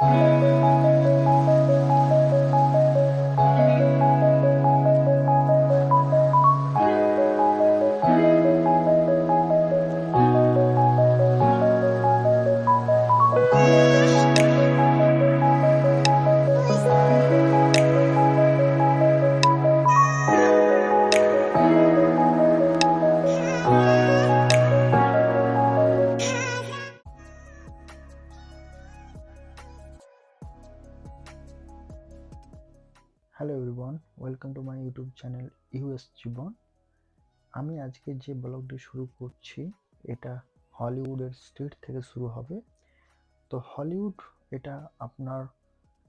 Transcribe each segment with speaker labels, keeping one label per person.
Speaker 1: Thank you. Hello everyone welcome to my YouTube channel US জীবন আমি আজকে যে ব্লগটি শুরু করছি, এটা হলিউডের স্ট্রিট থেকে শুরু হবে। তো হলিউড এটা আপনার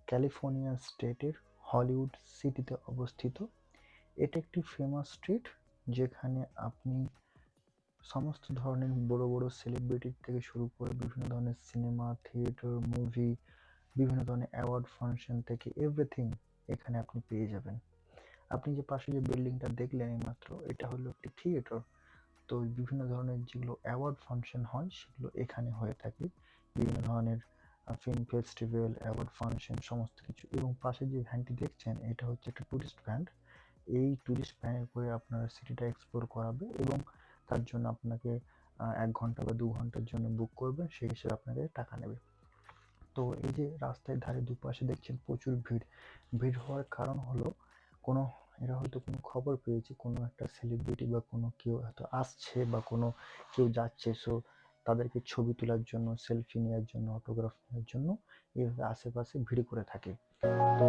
Speaker 1: ক্যালিফোর্নিয়া স্টেটের হলিউড সিটিতে অবস্থিত। এটা একটি ফেমাস স্ট্রিট যেখানে আপনি সমস্ত ধরনের বড় বড় সেলিব্রিটি থেকে শুরু করে বিভিন্ন ধরনের সিনেমা থিয়েটার মুভি বিভিন্ন ধরনের অ্যাওয়ার্ড ফাংশন থেকে এভরিথিং এখানে আপনি পেয়ে যাবেন। আপনি যে পাশে যে বিল্ডিংটা দেখলেন এইমাত্র, এটা হলো একটি থিয়েটার তো বিভিন্ন ধরনের যেগুলো অ্যাওয়ার্ড ফাংশন হয়, সেগুলো এখানে হয়ে থাকে। বিভিন্ন ধরনের ফিল্ম ফেস্টিভ্যাল অ্যাওয়ার্ড ফাংশন সমস্ত কিছু। এবং পাশে যে ভ্যানটি দেখছেন, এটা হচ্ছে একটা ট্যুরিস্ট ভ্যান এই ট্যুরিস্ট ভ্যানে করে আপনারা সিটিটা এক্সপ্লোর করাবে এবং তার জন্য আপনাকে এক ঘণ্টা বা দু ঘণ্টার জন্য বুক করবেন সেই হিসেবে আপনাকে টাকা নেবে। তো এই যে রাস্তার ধারে দুপাশে দেখছেন প্রচুর ভিড়। ভিড় হওয়ার কারণ হলো কোনো, এরা হয়তো কোনো খবর পেয়েছে, কোনো একটা সেলিব্রিটি বা কোনো কেউ হয়তো আসছে বা কোনো কেউ যাচ্ছে সো তাদেরকে ছবি তোলার জন্য সেলফি নেওয়ার জন্য অটোগ্রাফ নেওয়ার জন্য এইভাবে আশেপাশে ভিড় করে থাকে। তো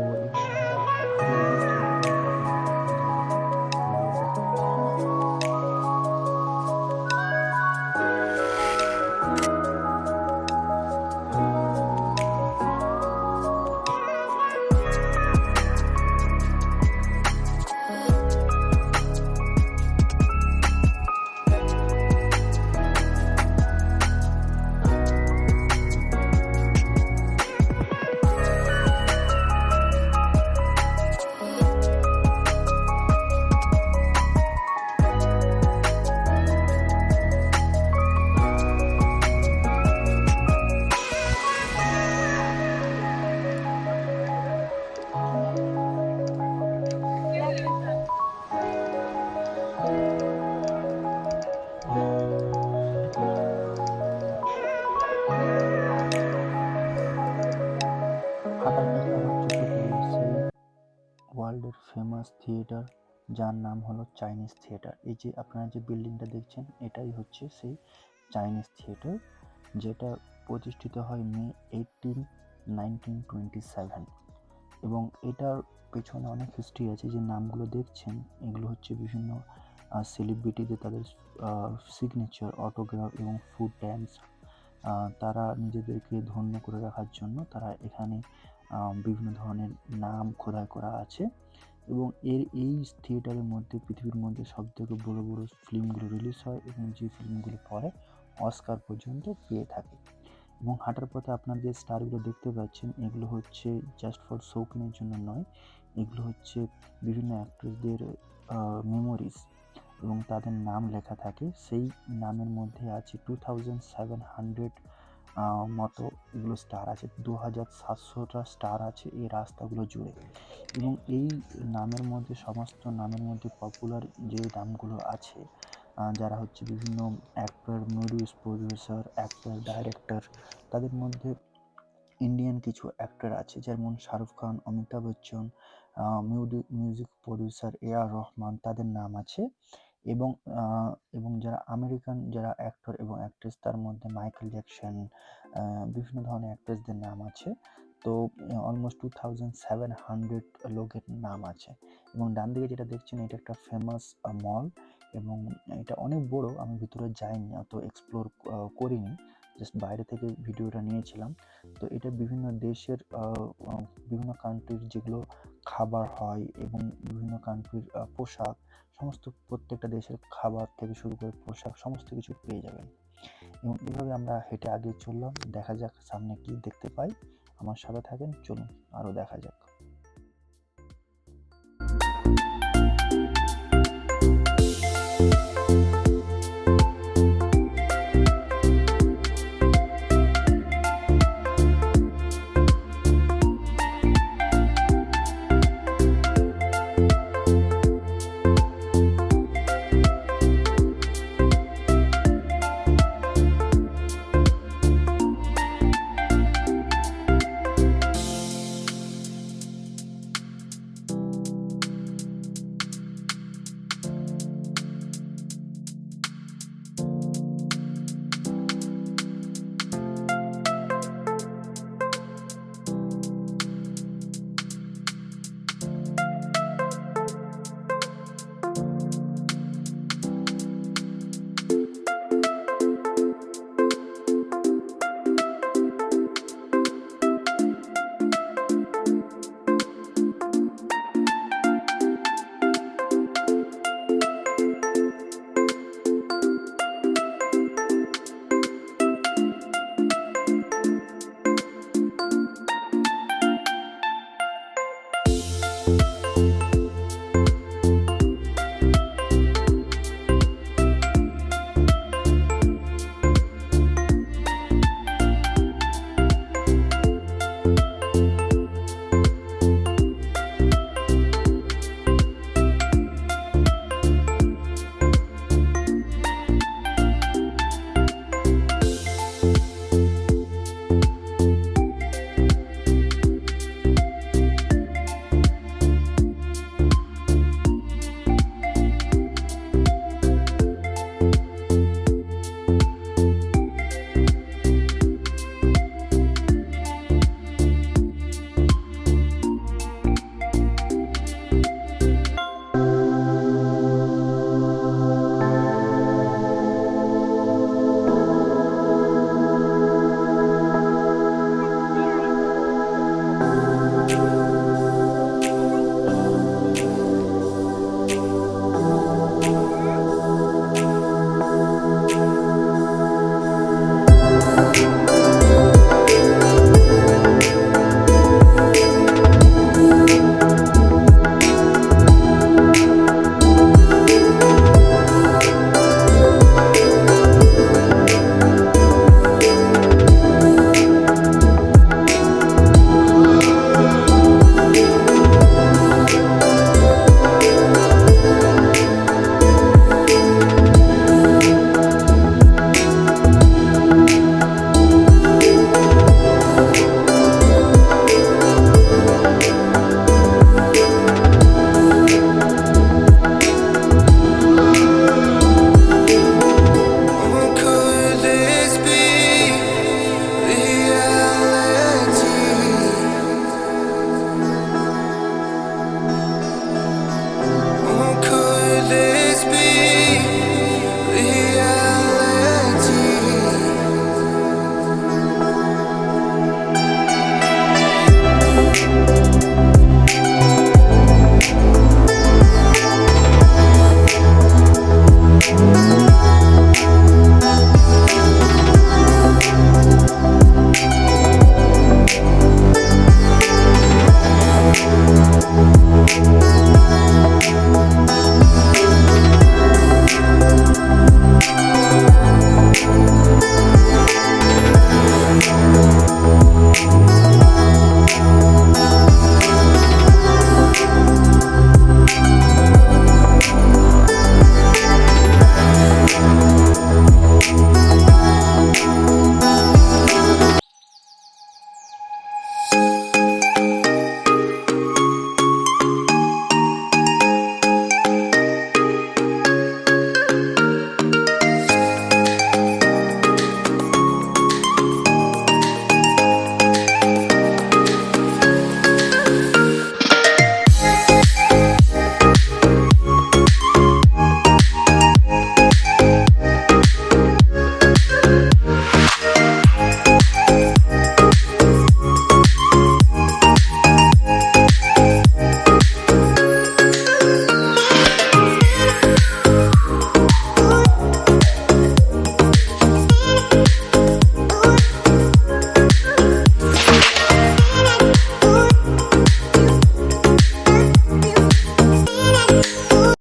Speaker 1: ফেমাস থিয়েটার যার নাম হলো চাইনিজ থিয়েটার এই যে আপনারা যে বিল্ডিংটা দেখছেন, এটাই হচ্ছে সেই চাইনিজ থিয়েটার যেটা প্রতিষ্ঠিত হয় May eighteen nineteen twenty seven এবং এটার পেছনে অনেক হিস্ট্রি আছে, যে নামগুলো দেখছেন, এগুলো হচ্ছে বিভিন্ন সেলিব্রিটিদের তাদের সিগনেচার অটোগ্রাফ এবং ফুড ড্যান্স তারা নিজেদেরকে ধন্য করে রাখার জন্য তারা এখানে বিভিন্ন ধরনের নাম খোদাই করা আছে। এবং এর এই থিয়েটারের মধ্যে, পৃথিবীর মধ্যে সব থেকে বড় বড় ফিল্মগুলো রিলিজ হয় এবং যে ফিল্মগুলো পরে অস্কার পর্যন্ত পেয়ে থাকে। এবং হাঁটার পথে আপনার যে স্টারগুলো দেখতে পাচ্ছেন, এগুলো হচ্ছে জাস্ট ফর শৌখিনের জন্য নয়, এগুলো হচ্ছে বিভিন্ন অ্যাক্ট্রেসদের মেমোরিজ এবং তাদের নাম লেখা থাকে। সেই নামের মধ্যে আছে টু থাউজেন্ড সেভেন হান্ড্রেড মতো এগুলো স্টার আছে। দু হাজার সাতশোটা স্টার আছে এই রাস্তাগুলো জুড়ে। এবং এই নামের মধ্যে, সমস্ত নামের মধ্যে পপুলার যে নামগুলো আছে যারা হচ্ছে বিভিন্ন actor movies producer actor director তাদের মধ্যে ইন্ডিয়ান কিছু অ্যাক্টর আছে। যেমন Shahrukh Khan, Amitabh Bachchan music producer A R Rahman তাদের নাম আছে। এবং এবং যারা আমেরিকান, যারা অ্যাক্টর এবং অ্যাক্ট্রেস তার মধ্যে মাইকেল জ্যাকসন বিভিন্ন ধরনের অ্যাক্ট্রেসদের নাম আছে। তো almost two thousand seven hundred লোকের নাম আছে। এবং ডান দিকে যেটা দেখছেন, এটা একটা ফেমাস মল এবং এটা অনেক বড়, আমি ভিতরে যাইনি, অত এক্সপ্লোর করিনি। জাস্ট বাইরে থেকে ভিডিওটা নিয়েছিলাম। তো এটা বিভিন্ন দেশের বিভিন্ন কান্ট্রির যেগুলো খাবার হয় এবং বিভিন্ন কান্ট্রির পোশাক, সমস্ত প্রত্যেকটা দেশের খাবার থেকে শুরু করে পোশাক সমস্ত কিছু পেয়ে যাবেন। এবং এভাবে আমরা হেঁটে আগে চললাম। দেখা যাক সামনে কি দেখতে পাই। আমার সাথে থাকেন, চলুন আরও দেখা যাক।